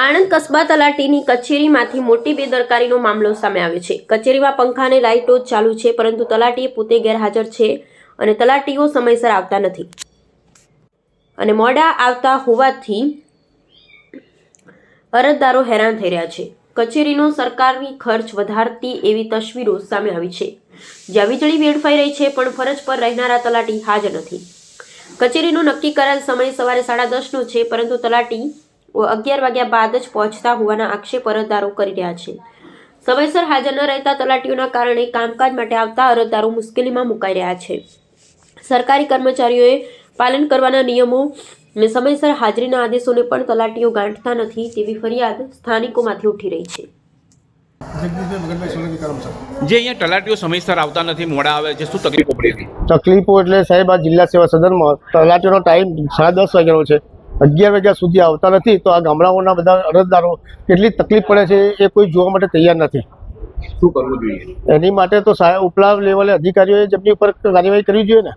આણંદ કસ્બા તલાટીની કચેરીમાંથી મોટી બેદરકારીનો મામલો સામે આવ્યો છે. કચેરીમાં પંખા અને લાઇટો ચાલુ છે, પરંતુ તલાટી પોતે ગેરહાજર છે અને તલાટીઓ સમયસર આવતા નથી. અને મોડા આવતા હોવાથી અરજદારો હેરાન થઈ રહ્યા છે. કચેરીનો સરકારની ખર્ચ વધારતી એવી તસવીરો સામે આવી છે. જ્યાં વીજળી વેડફાઈ રહી છે, પણ ફરજ પર રહેનારા તલાટી હાજર નથી. કચેરીનો નક્કી કરેલ સમય સવારે સાડા દસનો છે, પરંતુ તલાટી અગિયાર વાગ્યા બાદ જ પહોંચતા હોવાના આક્ષેપ અરજદારો કરી રહ્યા છે. સમયસર હાજર ન રહેતા તલાટીઓના કારણે કામકાજ માટે આવતા અરજદારો મુશ્કેલીમાં મુકાઈ રહ્યા છે. સરકારી કર્મચારીઓએ પાલન કરવાના નિયમો અને સમયસર હાજરીના આદેશોને પણ તલાટીઓ ગાંઠતા નથી તેવી ફરિયાદ સ્થાનિકોમાંથી ઉઠી રહી છે. જે અહીંયા તલાટીઓ સમયસર આવતા નથી મોડા આવે છે શું તકલીફો પડી તકલીફો એટલે સાહેબ આ જિલ્લા સેવા સદનમાં તલાટીનો ટાઈમ સાડા દસ વાગ્યાનો છે. અગિયાર વાગ્યા સુધી આવતા નથી તો આ ગામડાઓના બધા અરજદારો કેટલી તકલીફ પડે છે એ કોઈ જોવા માટે તૈયાર નથી. શું કરવું જોઈએ? એની માટે તો સાહેબ ઉપલા લેવલે અધિકારીઓએ જેમની ઉપર કાર્યવાહી કરવી જોઈએ ને.